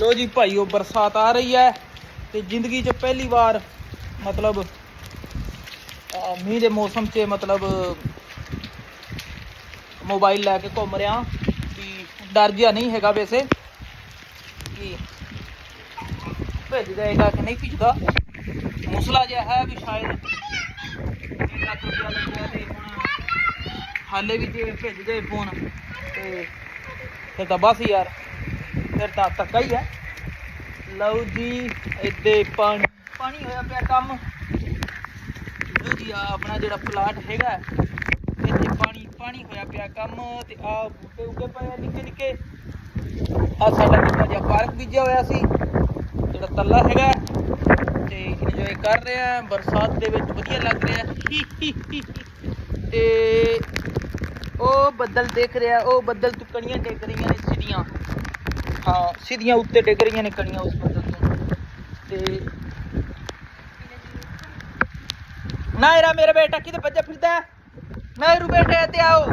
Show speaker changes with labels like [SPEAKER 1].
[SPEAKER 1] ਲੋ ਜੀ ਭਾਈਓ ਬਰਸਾਤ ਆ ਰਹੀ ਹੈ ਤੇ ਜ਼ਿੰਦਗੀ 'ਚ ਪਹਿਲੀ ਵਾਰ ਮਤਲਬ ਮੀਂਹ ਦੇ ਮੌਸਮ 'ਚ ਮਤਲਬ ਮੋਬਾਈਲ ਲੈ ਕੇ ਘੁੰਮ ਰਿਹਾ ਵੀ ਡਰ ਜਿਹਾ ਨਹੀਂ ਹੈਗਾ ਵੈਸੇ ਕਿ ਭਿੱਜ ਜਾਏਗਾ ਕਿ ਨਹੀਂ ਭਿੱਜਦਾ। ਮੁਸਲਾ ਜਿਹਾ ਹੈ ਵੀ ਸ਼ਾਇਦ ਲੱਖ ਰੁਪਇਆ ਲੱਗਿਆ ਤੇ ਹੁਣ ਹਾਲੇ ਵੀ ਜੇ ਭਿੱਜ ਜਾਏ ਫੋਨ ਤੇ ਫਿਰ ਤਾਂ ਬਸ ਯਾਰ। ਫਿਰ ਤਾਂ ਧੱਕਾ ਹੀ ਹੈ। ਲਓ ਜੀ, ਇੱਥੇ ਪਾਣੀ ਪਾਣੀ ਹੋਇਆ ਪਿਆ ਕੰਮ। ਲਓ ਜੀ ਆ ਆਪਣਾ ਜਿਹੜਾ ਪਲਾਟ ਹੈਗਾ। ਇੱਥੇ ਪਾਣੀ ਪਾਣੀ ਹੋਇਆ ਪਿਆ ਕੰਮ ਤੇ ਆ ਬੂਟੇ ਉੱਗੇ ਪਏ ਆ ਨਿੱਕੇ ਨਿੱਕੇ। ਆ ਸਾਡਾ ਨਿੱਕਾ ਜਿਹਾ ਪਾਰਕ ਬੀਜਿਆ ਹੋਇਆ ਸੀ, ਜਿਹੜਾ ਤੱਲਾ ਹੈਗਾ। ਤੇ ਇੰਜੋਏ ਕਰ ਰਹੇ ਆ, ਬਰਸਾਤ ਦੇ ਵਿੱਚ ਵਧੀਆ ਲੱਗ ਰਿਹਾ। ਹੀ ਤੇ ਉਹ ਬੱਦਲ ਦੇਖ ਰਿਹਾ, ਉਹ ਬੱਦਲ ਤੋਂ ਕਣੀਆਂ ਰਹੀਆਂ ਨੇ ਸਿੱਧੀਆਂ। ਹਾਂ, ਸਿੱਧੀਆਂ ਉੱਤੇ ਡਿੱਗ ਰਹੀਆਂ ਨੇ ਕਣੀਆਂ ਉਸ ਬੱਦਲ ਤੋਂ ਤੇ ਨਾਇਰਾ ਮੇਰਾ ਬੇਟਾ ਕਿਤੇ ਭੱਜਾ ਫਿਰਦਾ ਹੈ? ਨਾਇਰੂ ਬੇਟੇ ਤੇ ਆਓ